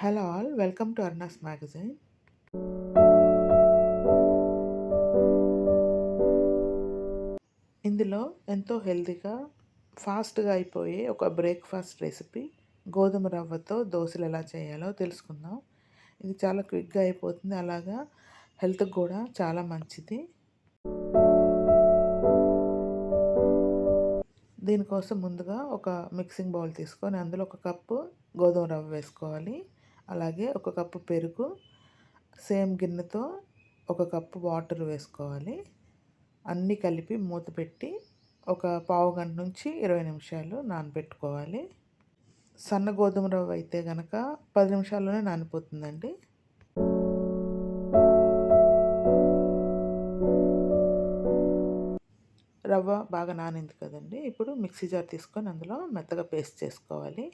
Hello all welcome to Arnas magazine ఇందులో ఎంతో హెల్తీగా ఫాస్ట్గా అయిపోయే ఒక బ్రేక్ఫాస్ట్ రెసిపీ గోధుమ రవ్వతో దోశలు ఎలా చేయాలో తెలుసుకుందాం. ఇది చాలా క్విక్గా అయిపోతుంది అలాగా హెల్త్కి కూడా చాలా మంచిది. దీనికోసం ముందుగా ఒక మిక్సింగ్ బౌల్ తీసుకొని అందులో ఒక కప్పు గోధుమ రవ్వ వేసుకోవాలి. అలాగే ఒక కప్పు పెరుగు సేమ్ గిన్నెతో ఒక కప్పు వాటర్ వేసుకోవాలి. అన్నీ కలిపి మూత పెట్టి ఒక పావు గంట నుంచి ఇరవై నిమిషాలు నానబెట్టుకోవాలి. సన్న గోధుమ రవ్వ అయితే కనుక పది నిమిషాల్లోనే నానిపోతుందండి. రవ్వ బాగా నానింది కదండి. ఇప్పుడు మిక్సీ జార్ తీసుకొని అందులో మెత్తగా పేస్ట్ చేసుకోవాలి.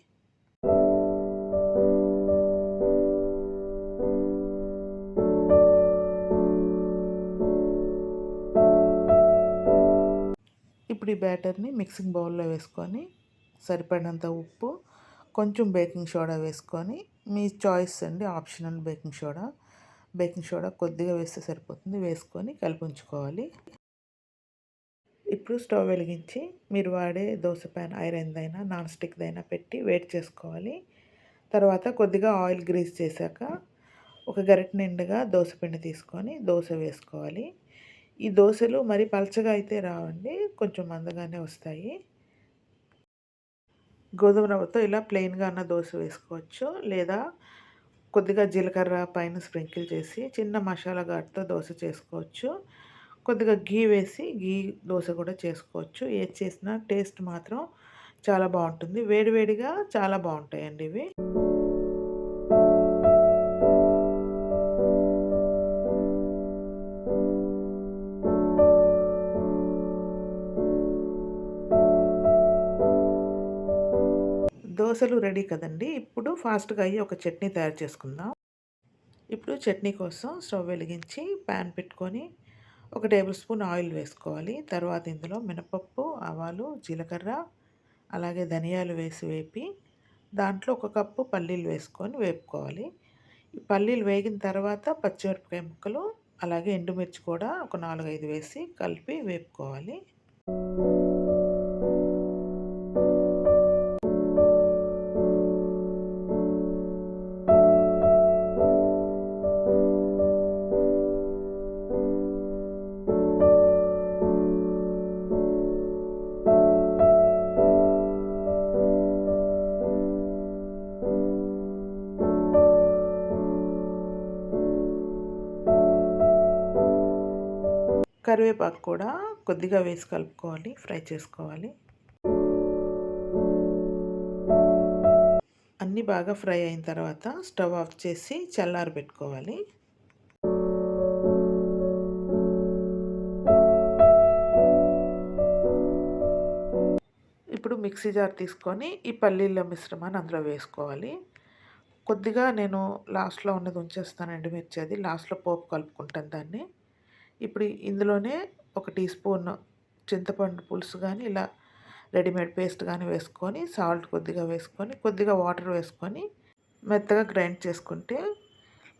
ఇప్పుడు ఈ బ్యాటర్ని మిక్సింగ్ బౌల్లో వేసుకొని సరిపడినంత ఉప్పు కొంచెం బేకింగ్ సోడా వేసుకొని మీ చాయిస్ అండి optional baking soda. Baking soda కొద్దిగా వేస్తే సరిపోతుంది. వేసుకొని కలిపి ఉంచుకోవాలి. ఇప్పుడు స్టవ్ వెలిగించి మీరు వాడే దోశ ప్యాన్ ఐరన్దైనా నాన్ స్టిక్దైనా పెట్టి వేడి చేసుకోవాలి. తర్వాత కొద్దిగా ఆయిల్ గ్రీస్ చేశాక ఒక గరిట నిండుగా దోశ పిండి తీసుకొని దోశ వేసుకోవాలి. ఈ దోశలు మరి పలచగా అయితే రావండి. కొంచెం మందగానే వస్తాయి. గోధుమ రవ్వతో ఇలా ప్లెయిన్గా అన్న దోశ వేసుకోవచ్చు. లేదా కొద్దిగా జీలకర్ర పైన స్ప్రింకిల్ చేసి చిన్న మసాలా ఘాటుతో దోశ చేసుకోవచ్చు. కొద్దిగా గీ వేసి గీ దోశ కూడా చేసుకోవచ్చు. ఏది చేసినా టేస్ట్ మాత్రం చాలా బాగుంటుంది. వేడివేడిగా చాలా బాగుంటాయండి ఇవి. దోశలు రెడీ కదండి. ఇప్పుడు ఫాస్ట్గా అయ్యి ఒక చట్నీ తయారు చేసుకుందాం. ఇప్పుడు చట్నీ కోసం స్టవ్ వెలిగించి ప్యాన్ పెట్టుకొని ఒక టేబుల్ స్పూన్ ఆయిల్ వేసుకోవాలి. తర్వాత ఇందులో మినపప్పు ఆవాలు జీలకర్ర అలాగే ధనియాలు వేసి వేపి దాంట్లో ఒక కప్పు పల్లీలు వేసుకొని వేపుకోవాలి. ఈ పల్లీలు వేగిన తర్వాత పచ్చిమిరపకాయ ముక్కలు అలాగే ఎండుమిర్చి కూడా ఒక నాలుగైదు వేసి కలిపి వేపుకోవాలి. కరివేపాకు కూడా కొద్దిగా వేసి కలుపుకోవాలి ఫ్రై చేసుకోవాలి. అన్నీ బాగా ఫ్రై అయిన తర్వాత స్టవ్ ఆఫ్ చేసి చల్లారి పెట్టుకోవాలి. ఇప్పుడు మిక్సీ జార్ తీసుకొని ఈ పల్లీల మిశ్రమాన్ని అందులో వేసుకోవాలి. కొద్దిగా నేను లాస్ట్లో ఉన్నది ఉంచేస్తానండి మిర్చి అది లాస్ట్లో పోపు కలుపుకుంటాను దాన్ని. ఇప్పుడు ఇందులోనే ఒక టీ స్పూన్ చింతపండు పులుసు కానీ ఇలా రెడీమేడ్ పేస్ట్ కానీ వేసుకొని సాల్ట్ కొద్దిగా వేసుకొని కొద్దిగా వాటర్ వేసుకొని మెత్తగా గ్రైండ్ చేసుకుంటే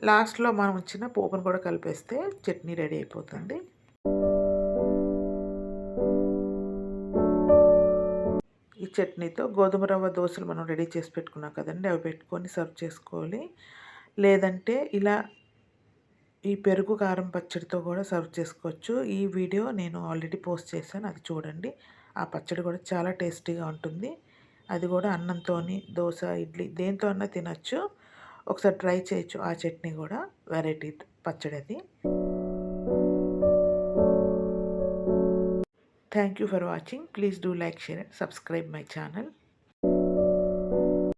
లాస్ట్లో మనం వచ్చిన పోపును కూడా కలిపేస్తే చట్నీ రెడీ అయిపోతుంది. ఈ చట్నీతో గోధుమ రవ్వ దోశలు మనం రెడీ చేసి పెట్టుకున్నాం కదండి అవి పెట్టుకొని సర్వ్ చేసుకోవాలి. లేదంటే ఇలా ఈ పెరుగు కారం పచ్చడితో కూడా సర్వ్ చేసుకోవచ్చు. ఈ వీడియో నేను ఆల్రెడీ పోస్ట్ చేశాను అది చూడండి. ఆ పచ్చడి కూడా చాలా టేస్టీగా ఉంటుంది. అది కూడా అన్నంతో దోశ ఇడ్లీ దేంతో అన్నా తినచ్చు. ఒకసారి ట్రై చేయొచ్చు ఆ చట్నీ కూడా వెరైటీ పచ్చడి అది. Thank you for watching please do like share and subscribe my channel